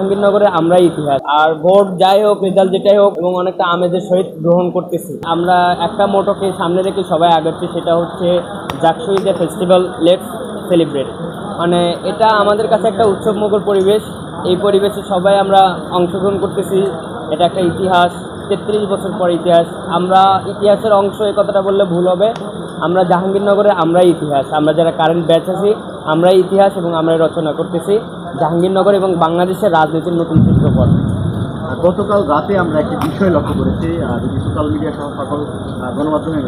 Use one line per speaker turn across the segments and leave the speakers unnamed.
জাহাঙ্গীরনগরে আমরাই ইতিহাস। আর ভোট যাই হোক রেজাল্ট যেটাই হোক, এবং অনেকটা আমেজের সহিত গ্রহণ করতেছি। আমরা একটা মোটোকে সামনে রেখে সবাই আগাচ্ছি, সেটা হচ্ছে JAKSU is festival let's celebrate মানে এটা আমাদের কাছে একটা উৎসবমুখর পরিবেশ। এই পরিবেশে সবাই আমরা অংশগ্রহণ করতেছি। এটা একটা ইতিহাস, তেত্রিশ বছর পর ইতিহাস। আমরা ইতিহাসের অংশ এই কথাটা বললে ভুল হবে। আমরা জাহাঙ্গীরনগরে আমরাই ইতিহাস। আমরা যারা কারেন্ট ব্যাচ আছি, আমরাই ইতিহাস এবং আমরাই রচনা করতেছি। জাহাঙ্গীরনগর এবং বাংলাদেশের রাজনীতির নতুন চিত্রপট
গতকাল রাতে আমরা একটি বিষয় লক্ষ্য করেছি আর সোশ্যাল মিডিয়া সহ সকল গণমাধ্যমের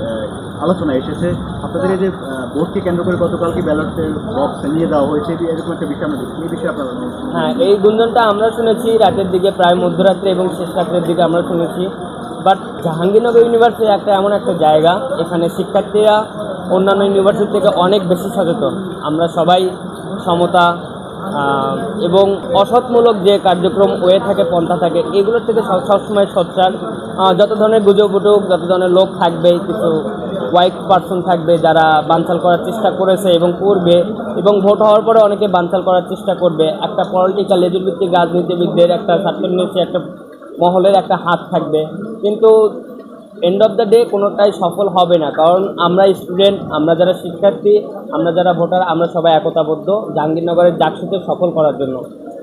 আলোচনা এসেছে। আপনাদের এই যে ভোটকে কেন্দ্র করে গতকালকে ব্যালটের বক্স নিয়ে দেওয়া হয়েছে এরকম একটা বিষয় আমরা দেখছি। এই বিষয়ে আপনারা
হ্যাঁ এই গুঞ্জনটা আমরা শুনেছি রাতের দিকে প্রায় মধ্যরাত্রে এবং শেষ রাত্রের দিকে আমরা শুনেছি। বাট জাহাঙ্গীরনগর ইউনিভার্সিটি একটা এমন একটা জায়গা এখানে শিক্ষার্থীরা অন্যান্য ইউনিভার্সিটি থেকে অনেক বেশি সচেতন। আমরা সবাই সমতা এবং অসৎমূলক যে কার্যক্রম হয়ে থাকে, পন্থা থাকে, এগুলোর থেকে সব- সবসময় সোচ্চার। যত ধরনের গুজব উঠুক, যত ধরনের লোক থাকবে, কিছু হোয়াইট পার্সন থাকবে যারা বানচাল করার চেষ্টা করেছে এবং করবে, এবং ভোট হওয়ার পরে অনেকে বানচাল করার চেষ্টা করবে। একটা পলিটিক্যাল লেজুর ভিত্তিক রাজনীতিবিদদের একটা ছাত্রের নিচে একটা মহলের একটা হাত থাকবে। কিন্তু এন্ড অফ দ্য ডে কোনোটাই সফল হবে না। কারণ আমরা স্টুডেন্ট আমরা যারা শিক্ষার্থী, আমরা যারা ভোটার আমরা সবাই একতাবদ্ধ জাহাঙ্গীরনগরের জাকসুকে সফল করার জন্য।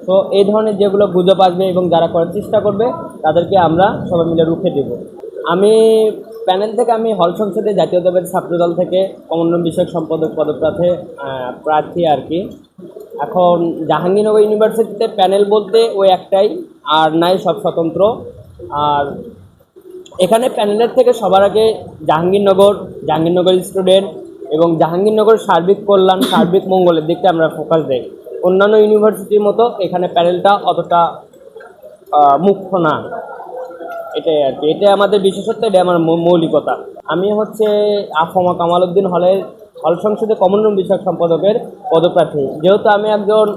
তো এই ধরনের যেগুলো গুজব আসবে এবং যারা করার চেষ্টা করবে, তাদেরকে আমরা সবাই মিলে রুখে দেব। আমি প্যানেল থেকে আমি হল সংসদে জাতীয়তাবাদী ছাত্রদল থেকে কমনরম বিষয়ক সম্পাদক পদপ্রার্থে প্রার্থী আর কি। এখন জাহাঙ্গীরনগর ইউনিভার্সিটিতে প্যানেল বলতে ওই একটাই, আর নাই সব স্বতন্ত্র। আর এখানে প্যানেলের থেকে সবার আগে জাহাঙ্গীরনগর জাহাঙ্গীরনগর স্টুডেন্ট এবং জাহাঙ্গীরনগর সার্বিক কল্যাণ, সার্বিক মঙ্গলের দিকে আমরা ফোকাস দেই। অন্যান্য ইউনিভার্সিটির মতো এখানে প্যানেলটা অতটা মুখ্য না। এটাই আর কি। এটা আমাদের বিশেষত্ব এটা আমার মৌলিকতা। আমি হচ্ছে আফমা কামাল উদ্দিন হলের হল সংসদে কমন রুম বিষয়ক সম্পাদকের পদপ্রার্থী। যেহেতু আমি একজন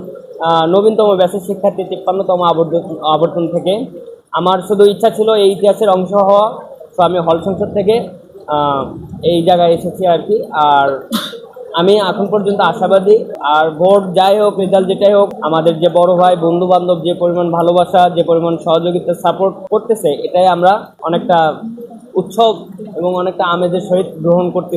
নবীনতম ব্যাচের শিক্ষার্থী, তিপ্পান্নতম আবর্তন থেকে। আমার শুধু ইচ্ছা ছিল এই ইতিহাসের অংশ হওয়া। তো আমি হল সংসদ থেকে এই জায়গায় এসেছি আর কি। আর আমি এখন পর্যন্ত আশাবাদী। আর ভোট যাই হোক, রেজাল্ট যেটাই হোক, আমাদের যে বড় ভাই বন্ধু বান্ধব যে পরিমাণ ভালোবাসা, যে পরিমাণ সহযোগিতা সাপোর্ট করতেছে, এটাই আমরা অনেকটা উৎসব এবং অনেকটা আমেজের সহিত গ্রহণ করতে